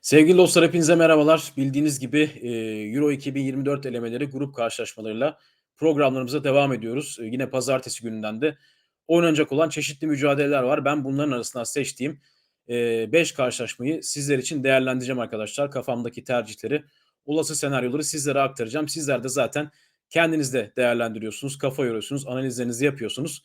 Sevgili dostlar hepinize merhabalar. Bildiğiniz gibi e, Euro 2024 elemeleri grup karşılaşmalarıyla programlarımıza devam ediyoruz. E, yine pazartesi gününden de oynanacak olan çeşitli mücadeleler var. Ben bunların arasından seçtiğim 5 e, karşılaşmayı sizler için değerlendireceğim arkadaşlar. Kafamdaki tercihleri, olası senaryoları sizlere aktaracağım. Sizler de zaten kendiniz de değerlendiriyorsunuz, kafa yoruyorsunuz, analizlerinizi yapıyorsunuz.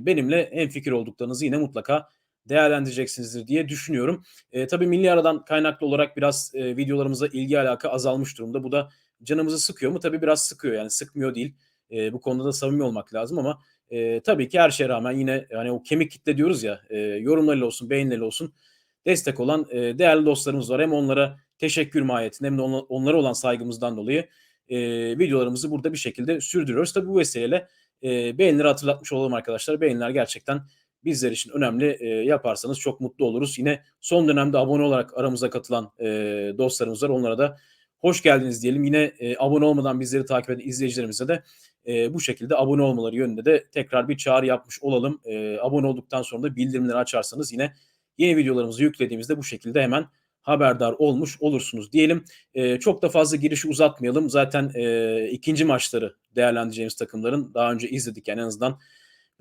Benimle en fikir olduklarınızı yine mutlaka değerlendireceksinizdir diye düşünüyorum. E, tabii milli aradan kaynaklı olarak biraz e, videolarımıza ilgi alaka azalmış durumda. Bu da canımızı sıkıyor mu? Tabii biraz sıkıyor yani sıkmıyor değil. E, bu konuda da samimi olmak lazım ama e, tabii ki her şeye rağmen yine hani o kemik kitle diyoruz ya e, yorumlarıyla olsun beğenileriyle olsun destek olan e, değerli dostlarımız var. Hem onlara teşekkür mahiyetinde hem de on, onlara olan saygımızdan dolayı e, videolarımızı burada bir şekilde sürdürüyoruz. Tabii bu vesileyle e, beğenileri hatırlatmış olalım arkadaşlar. Beğeniler gerçekten bizler için önemli e, yaparsanız çok mutlu oluruz. Yine son dönemde abone olarak aramıza katılan e, dostlarımız var. Onlara da hoş geldiniz diyelim. Yine e, abone olmadan bizleri takip eden izleyicilerimize de e, bu şekilde abone olmaları yönünde de tekrar bir çağrı yapmış olalım. E, abone olduktan sonra da bildirimleri açarsanız yine yeni videolarımızı yüklediğimizde bu şekilde hemen haberdar olmuş olursunuz diyelim. E, çok da fazla girişi uzatmayalım. Zaten e, ikinci maçları değerlendireceğimiz takımların daha önce izledik yani en azından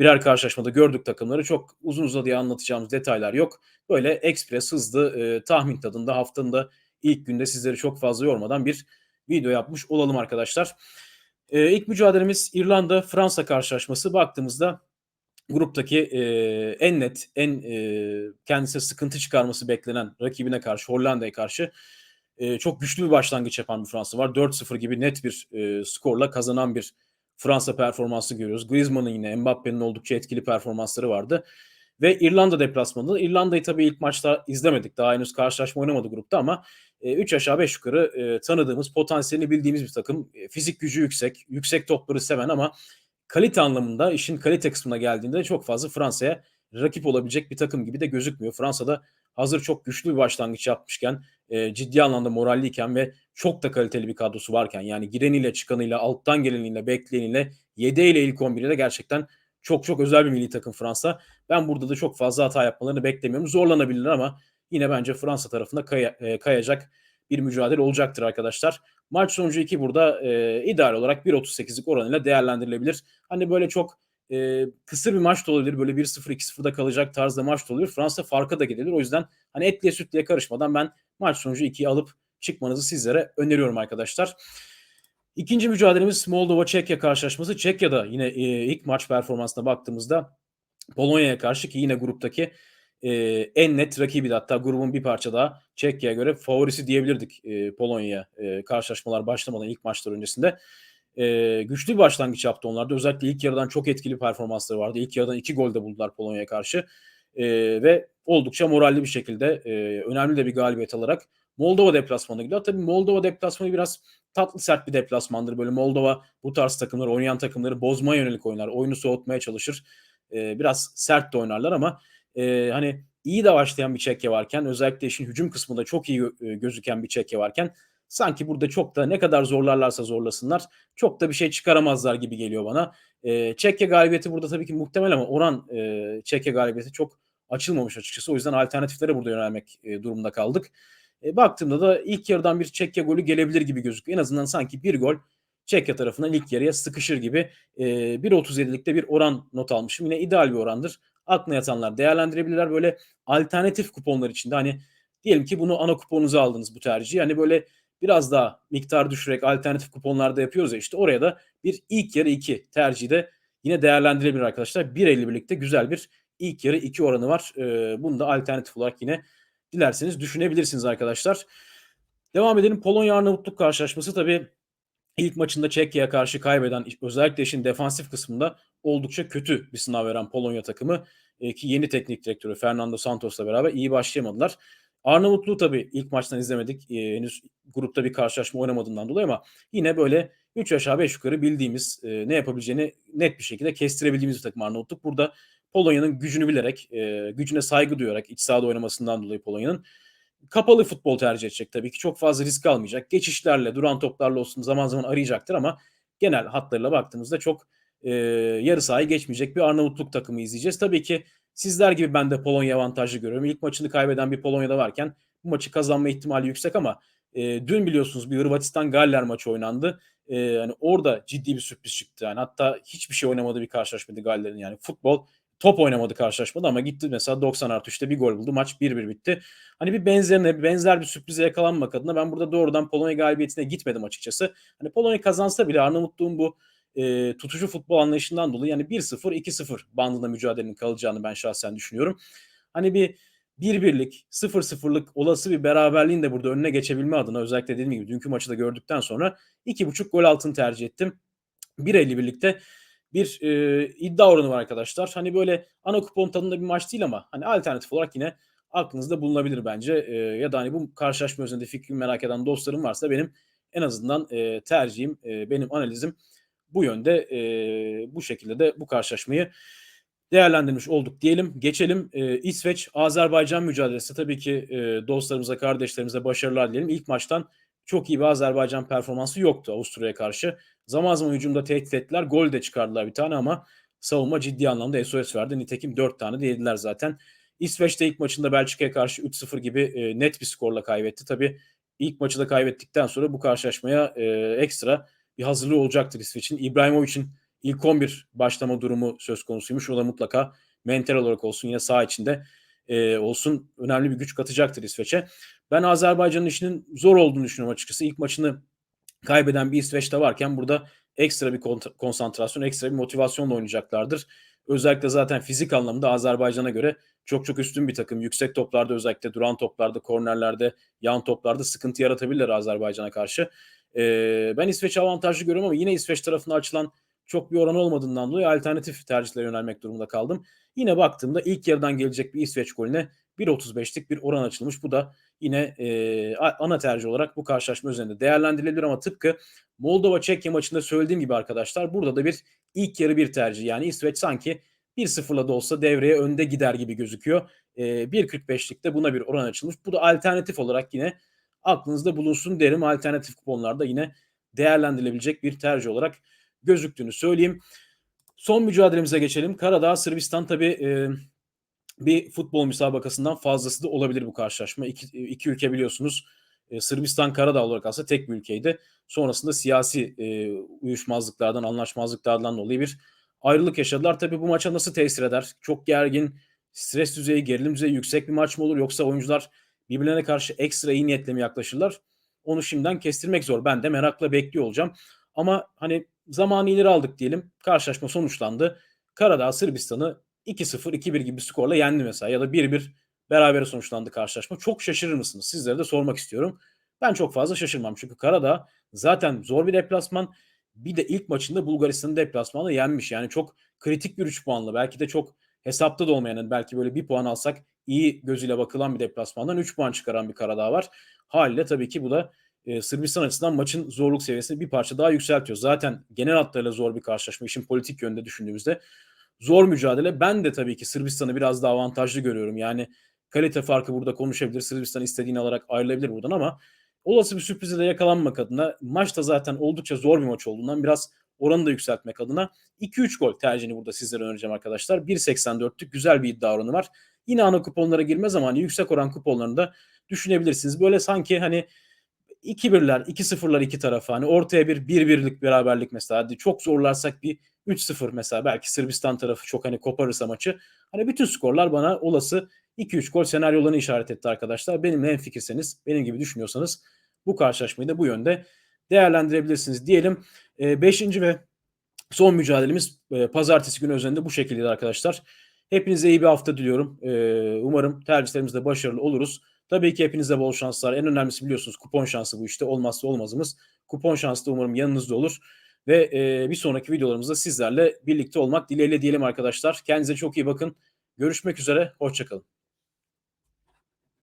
birer karşılaşmada gördük takımları. Çok uzun uzadıya anlatacağımız detaylar yok. Böyle ekspres, hızlı, e, tahmin tadında haftanın da ilk günde sizleri çok fazla yormadan bir video yapmış olalım arkadaşlar. E, ilk mücadelemiz İrlanda-Fransa karşılaşması. Baktığımızda gruptaki e, en net, en e, kendisine sıkıntı çıkarması beklenen rakibine karşı, Hollanda'ya karşı e, çok güçlü bir başlangıç yapan bir Fransa var. 4-0 gibi net bir e, skorla kazanan bir Fransa performansı görüyoruz. Griezmann'ın yine Mbappe'nin oldukça etkili performansları vardı. Ve İrlanda deplasmanında. İrlanda'yı tabii ilk maçta izlemedik. Daha henüz karşılaşma oynamadı grupta ama 3 e, aşağı 5 yukarı e, tanıdığımız, potansiyelini bildiğimiz bir takım. E, fizik gücü yüksek, yüksek topları seven ama kalite anlamında, işin kalite kısmına geldiğinde çok fazla Fransa'ya rakip olabilecek bir takım gibi de gözükmüyor. Fransa'da hazır çok güçlü bir başlangıç yapmışken, e, ciddi anlamda moralliyken ve çok da kaliteli bir kadrosu varken yani gireniyle çıkanıyla, alttan geleniyle, bekleyeniyle, yedeğiyle ilk 11'iyle gerçekten çok çok özel bir milli takım Fransa. Ben burada da çok fazla hata yapmalarını beklemiyorum. Zorlanabilirler ama yine bence Fransa tarafında kay- e, kayacak bir mücadele olacaktır arkadaşlar. Maç sonucu 2 burada e, ideal olarak 1.38'lik oranıyla değerlendirilebilir. Hani böyle çok e, kısır bir maç da olabilir. Böyle 1-0 2-0'da kalacak tarzda maç da olabilir. Fransa farka da gidebilir. O yüzden hani etliye sütlüye karışmadan ben maç sonucu 2'yi alıp çıkmanızı sizlere öneriyorum arkadaşlar. İkinci mücadelemiz Moldova-Çekya karşılaşması. Çekya'da yine e, ilk maç performansına baktığımızda Polonya'ya karşı ki yine gruptaki e, en net rakibi de hatta grubun bir parça daha Çekya'ya göre favorisi diyebilirdik e, Polonya'ya e, karşılaşmalar başlamadan ilk maçlar öncesinde. E, güçlü bir başlangıç yaptı onlarda. Özellikle ilk yarıdan çok etkili performansları vardı. İlk yarıdan iki gol de buldular Polonya'ya karşı. E, ve oldukça moralli bir şekilde e, önemli de bir galibiyet alarak Moldova deplasmanına gidiyor. Tabii Moldova deplasmanı biraz tatlı sert bir deplasmandır. Böyle Moldova bu tarz takımları, oynayan takımları bozmaya yönelik oynar. Oyunu soğutmaya çalışır. E, biraz sert de oynarlar ama e, hani iyi de başlayan bir Çekya varken özellikle işin hücum kısmında çok iyi e, gözüken bir Çekya varken sanki burada çok da ne kadar zorlarlarsa zorlasınlar çok da bir şey çıkaramazlar gibi geliyor bana. E, Çekya galibiyeti burada tabii ki muhtemel ama oran e, Çekya galibiyeti çok açılmamış açıkçası. O yüzden alternatiflere burada yönelmek e, durumunda kaldık. E, baktığımda da ilk yarıdan bir Çekya golü gelebilir gibi gözüküyor. En azından sanki bir gol Çekya tarafından ilk yarıya sıkışır gibi e, 1.37'likte bir oran not almışım. Yine ideal bir orandır. Aklına yatanlar değerlendirebilirler. Böyle alternatif kuponlar içinde hani diyelim ki bunu ana kuponunuza aldınız bu tercihi. Hani böyle biraz daha miktar düşürerek alternatif kuponlarda yapıyoruz ya işte oraya da bir ilk yarı 2 tercihi de yine değerlendirebilir arkadaşlar. 1.50 birlikte güzel bir ilk yarı 2 oranı var. Ee, bunu da alternatif olarak yine dilerseniz düşünebilirsiniz arkadaşlar. Devam edelim. Polonya Arnavutluk karşılaşması tabii ilk maçında Çekya'ya karşı kaybeden özellikle işin defansif kısmında oldukça kötü bir sınav veren Polonya takımı e, ki yeni teknik direktörü Fernando Santos'la beraber iyi başlayamadılar. Arnavutluğu tabii ilk maçtan izlemedik. E, henüz grupta bir karşılaşma oynamadığından dolayı ama yine böyle 3 aşağı 5 yukarı bildiğimiz e, ne yapabileceğini net bir şekilde kestirebildiğimiz bir takım Arnavutluk. Burada Polonya'nın gücünü bilerek, e, gücüne saygı duyarak iç sahada oynamasından dolayı Polonya'nın kapalı futbol tercih edecek tabii ki. Çok fazla risk almayacak. Geçişlerle, duran toplarla olsun zaman zaman arayacaktır ama genel hatlarıyla baktığımızda çok e, yarı sahayı geçmeyecek bir Arnavutluk takımı izleyeceğiz. Tabii ki Sizler gibi ben de Polonya avantajlı görüyorum. İlk maçını kaybeden bir Polonya'da varken bu maçı kazanma ihtimali yüksek ama e, dün biliyorsunuz bir Hırvatistan-Galler maçı oynandı. E, yani orada ciddi bir sürpriz çıktı. Yani hatta hiçbir şey oynamadığı bir karşılaşmaydı Galler'in. Yani futbol top oynamadı karşılaşmada ama gitti mesela 90 artı 3'te bir gol buldu. Maç 1-1 bitti. Hani bir benzerine, benzer bir sürprize yakalanmak adına ben burada doğrudan Polonya galibiyetine gitmedim açıkçası. Hani Polonya kazansa bile Arnavutluğun bu e, tutucu futbol anlayışından dolayı yani 1-0, 2-0 bandında mücadelenin kalacağını ben şahsen düşünüyorum. Hani bir bir birlik, 0-0'lık olası bir beraberliğin de burada önüne geçebilme adına özellikle dediğim gibi dünkü maçı da gördükten sonra 2.5 gol altını tercih ettim. 1.50 birlikte bir e, iddia oranı var arkadaşlar. Hani böyle ana kupon tadında bir maç değil ama hani alternatif olarak yine aklınızda bulunabilir bence. E, ya da hani bu karşılaşma üzerinde fikrimi merak eden dostlarım varsa benim en azından e, tercihim, e, benim analizim bu yönde e, bu şekilde de bu karşılaşmayı değerlendirmiş olduk diyelim. Geçelim e, İsveç Azerbaycan mücadelesi. Tabii ki e, dostlarımıza, kardeşlerimize başarılar dileyelim. İlk maçtan çok iyi bir Azerbaycan performansı yoktu Avusturya'ya karşı. Zaman zaman hücumda tehdit ettiler. Gol de çıkardılar bir tane ama savunma ciddi anlamda SOS verdi. Nitekim 4 tane de yediler zaten. İsveç'te ilk maçında Belçika'ya karşı 3-0 gibi e, net bir skorla kaybetti. Tabii ilk maçı da kaybettikten sonra bu karşılaşmaya e, ekstra bir hazırlığı olacaktır İsveç'in. İbrahimovic'in ilk 11 başlama durumu söz konusuymuş. O da mutlaka mental olarak olsun yine saha içinde e, olsun önemli bir güç katacaktır İsveç'e. Ben Azerbaycan'ın işinin zor olduğunu düşünüyorum açıkçası. İlk maçını kaybeden bir İsveç'te varken burada ekstra bir konsantrasyon, ekstra bir motivasyonla oynayacaklardır. Özellikle zaten fizik anlamda Azerbaycan'a göre çok çok üstün bir takım. Yüksek toplarda özellikle duran toplarda, kornerlerde, yan toplarda sıkıntı yaratabilirler Azerbaycan'a karşı. Ee, ben İsveç avantajlı görüyorum ama yine İsveç tarafına açılan çok bir oran olmadığından dolayı alternatif tercihlere yönelmek durumunda kaldım. Yine baktığımda ilk yarıdan gelecek bir İsveç golüne 1.35'lik bir oran açılmış. Bu da yine e, ana tercih olarak bu karşılaşma üzerinde değerlendirilebilir ama tıpkı Moldova Çekya maçında söylediğim gibi arkadaşlar burada da bir ilk yarı bir tercih. Yani İsveç sanki 1-0'la da olsa devreye önde gider gibi gözüküyor. E, 1.45'likte buna bir oran açılmış. Bu da alternatif olarak yine aklınızda bulunsun derim. Alternatif kuponlarda yine değerlendirilebilecek bir tercih olarak gözüktüğünü söyleyeyim. Son mücadelemize geçelim. Karadağ Sırbistan tabii e, bir futbol müsabakasından fazlası da olabilir bu karşılaşma. İki, iki ülke biliyorsunuz e, Sırbistan Karadağ olarak aslında tek bir ülkeydi. Sonrasında siyasi e, uyuşmazlıklardan, anlaşmazlıklardan dolayı bir ayrılık yaşadılar. Tabii bu maça nasıl tesir eder? Çok gergin, stres düzeyi, gerilim düzeyi yüksek bir maç mı olur? Yoksa oyuncular birbirlerine karşı ekstra iyi niyetle mi yaklaşırlar? Onu şimdiden kestirmek zor. Ben de merakla bekliyor olacağım. Ama hani zamanı ileri aldık diyelim. Karşılaşma sonuçlandı. Karadağ Sırbistan'ı 2-0, 2-1 gibi skorla yendi mesela ya da 1-1 beraber sonuçlandı karşılaşma. Çok şaşırır mısınız? Sizlere de sormak istiyorum. Ben çok fazla şaşırmam çünkü Karadağ zaten zor bir deplasman. Bir de ilk maçında Bulgaristan'ın deplasmanı yenmiş. Yani çok kritik bir 3 puanlı. Belki de çok hesapta da olmayan belki böyle bir puan alsak iyi gözüyle bakılan bir deplasmandan 3 puan çıkaran bir Karadağ var. Haliyle tabii ki bu da e, Sırbistan açısından maçın zorluk seviyesini bir parça daha yükseltiyor. Zaten genel hatlarıyla zor bir karşılaşma işin politik yönde düşündüğümüzde. Zor mücadele. Ben de tabii ki Sırbistan'ı biraz daha avantajlı görüyorum. Yani kalite farkı burada konuşabilir. Sırbistan istediğini alarak ayrılabilir buradan ama olası bir sürprize de yakalanmak adına maç da zaten oldukça zor bir maç olduğundan biraz oranı da yükseltmek adına 2-3 gol tercihini burada sizlere önereceğim arkadaşlar. 1.84'lük güzel bir iddia oranı var. Yine ana kuponlara girmez ama hani yüksek oran kuponlarını da düşünebilirsiniz. Böyle sanki hani 2-1'ler, 2-0'lar iki tarafa. Hani ortaya bir 1-1'lik beraberlik mesela. Hadi çok zorlarsak bir 3-0 mesela. Belki Sırbistan tarafı çok hani koparırsa maçı. Hani bütün skorlar bana olası 2-3 gol senaryolarını işaret etti arkadaşlar. Benimle en fikirseniz, benim gibi düşünüyorsanız bu karşılaşmayı da bu yönde değerlendirebilirsiniz diyelim. 5. E, ve son mücadelemiz e, pazartesi günü özelinde bu şekilde arkadaşlar. Hepinize iyi bir hafta diliyorum. E, umarım tercihlerimizde başarılı oluruz. Tabii ki hepinize bol şanslar. En önemlisi biliyorsunuz kupon şansı bu işte. Olmazsa olmazımız. Kupon şansı da umarım yanınızda olur. Ve e, bir sonraki videolarımızda sizlerle birlikte olmak dileğiyle diyelim arkadaşlar. Kendinize çok iyi bakın. Görüşmek üzere. Hoşçakalın.